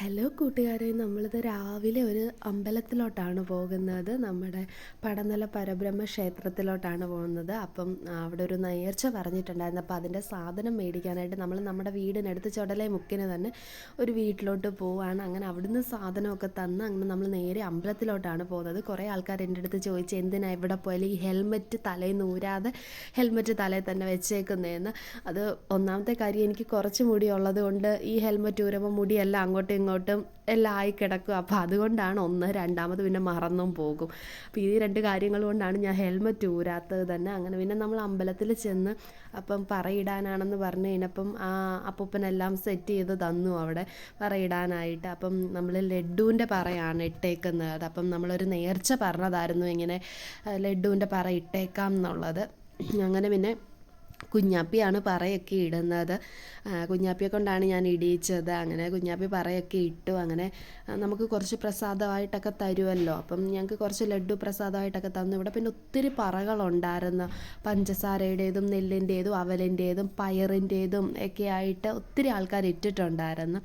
Hello കൂട്ടുകാരെ. നമ്മളിത് രാവിലെ ഒരു അമ്പലത്തിലോട്ടാണ് പോകുന്നത്. നമ്മുടെ പടനില പരബ്രഹ്മ ക്ഷേത്രത്തിലോട്ടാണ് പോകുന്നത്. അപ്പം അവിടെ ഒരു നേർച്ച പറഞ്ഞിട്ടുണ്ടായിരുന്നു. അപ്പോൾ അതിന്റെ സാധനം മേടിക്കാനായിട്ട് നമ്മൾ നമ്മുടെ വീടിനടുത്ത് ചുടലെ മുക്കിന് തന്നെ ഒരു വീട്ടിലോട്ട് പോവാണ്. അങ്ങനെ അവിടുന്ന് സാധനമൊക്കെ തന്ന് അങ്ങനെ നമ്മൾ നേരെ അമ്പലത്തിലോട്ടാണ് പോകുന്നത്. കുറേ ആൾക്കാർ എന്റെ അടുത്ത് ചോദിച്ചു എന്തിനാണ് ഇവിടെ പോയാലും ഈ ഹെൽമെറ്റ് തലയിൽ നൂരാതെ ഹെൽമെറ്റ് തലയിൽ തന്നെ വെച്ചേക്കുന്നതെന്ന് അത് ഒന്നാമത്തെ കാര്യം എനിക്ക് കുറച്ച് മുടി ഉള്ളത് കൊണ്ട് ഈ ഹെൽമെറ്റ് ഊരുമ്പോൾ മുടിയെല്ലാം അങ്ങോട്ടും ഇങ്ങോട്ടും എല്ലാം ആയി കിടക്കും. അപ്പോൾ അതുകൊണ്ടാണ് ഒന്ന് രണ്ടാമത് പിന്നെ മറന്നും പോകും. അപ്പോൾ ഈ രണ്ട് കാര്യങ്ങൾ കൊണ്ടാണ് ഞാൻ ഹെൽമെറ്റ് ഊരാത്തത് തന്നെ. അങ്ങനെ പിന്നെ നമ്മൾ അമ്പലത്തിൽ ചെന്ന് അപ്പം പറയിടാനാണെന്ന് പറഞ്ഞു കഴിഞ്ഞപ്പം ആ അപ്പൂപ്പനെല്ലാം സെറ്റ് ചെയ്ത് തന്നു അവിടെ പറയിടാനായിട്ട്. അപ്പം നമ്മൾ ലഡുവിന്റെ പറയാണ് ഇട്ടേക്കുന്നത്. അപ്പം നമ്മളൊരു നേർച്ച പറഞ്ഞതായിരുന്നു ഇങ്ങനെ ലഡുവിന്റെ പറ ഇട്ടേക്കാം എന്നുള്ളത്. അങ്ങനെ പിന്നെ കുഞ്ഞാപ്പിയാണ് പറയൊക്കെ ഇടുന്നത്. കുഞ്ഞാപ്പിയെ കൊണ്ടാണ് ഞാൻ ഇടിയിച്ചത്. അങ്ങനെ കുഞ്ഞാപ്പി പറയൊക്കെ ഇട്ടു. അങ്ങനെ നമുക്ക് കുറച്ച് പ്രസാദമായിട്ടൊക്കെ തരുമല്ലോ അപ്പം ഞങ്ങൾക്ക് കുറച്ച് ലഡു പ്രസാദമായിട്ടൊക്കെ തന്നു. ഇവിടെ പിന്നെ ഒത്തിരി പറകളുണ്ടായിരുന്നു. പഞ്ചസാരയുടേതും നെല്ലിന്റേതും അവലിന്റേതും പയറിന്റേതും ഒക്കെ ആയിട്ട് ഒത്തിരി ആൾക്കാർ ഇട്ടിട്ടുണ്ടായിരുന്നു.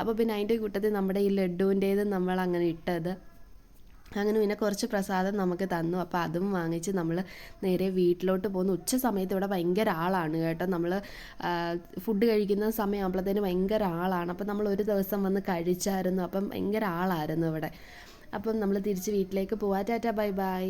അപ്പോൾ പിന്നെ അതിന്റെ കൂട്ടത്തിൽ നമ്മുടെ ഈ ലഡുവിന്റേതും നമ്മൾ അങ്ങനെ ഇട്ടത്. അങ്ങനെ പിന്നെ കുറച്ച് പ്രസാദം നമുക്ക് തന്നു. അപ്പോൾ അതും വാങ്ങിച്ച് നമ്മൾ നേരെ വീട്ടിലോട്ട് പോകുന്നു. ഉച്ച സമയത്ത് ഇവിടെ ഭയങ്കര ആളാണ് കേട്ടോ. നമ്മൾ ഫുഡ് കഴിക്കുന്ന സമയമാകുമ്പോഴത്തേന് ഭയങ്കര ആളാണ്. അപ്പം നമ്മൾ ഒരു ദിവസം വന്ന് കഴിച്ചായിരുന്നു. അപ്പം ഭയങ്കര ആളായിരുന്നു ഇവിടെ. അപ്പം നമ്മൾ തിരിച്ച് വീട്ടിലേക്ക് പോവാ. Tata bye bye.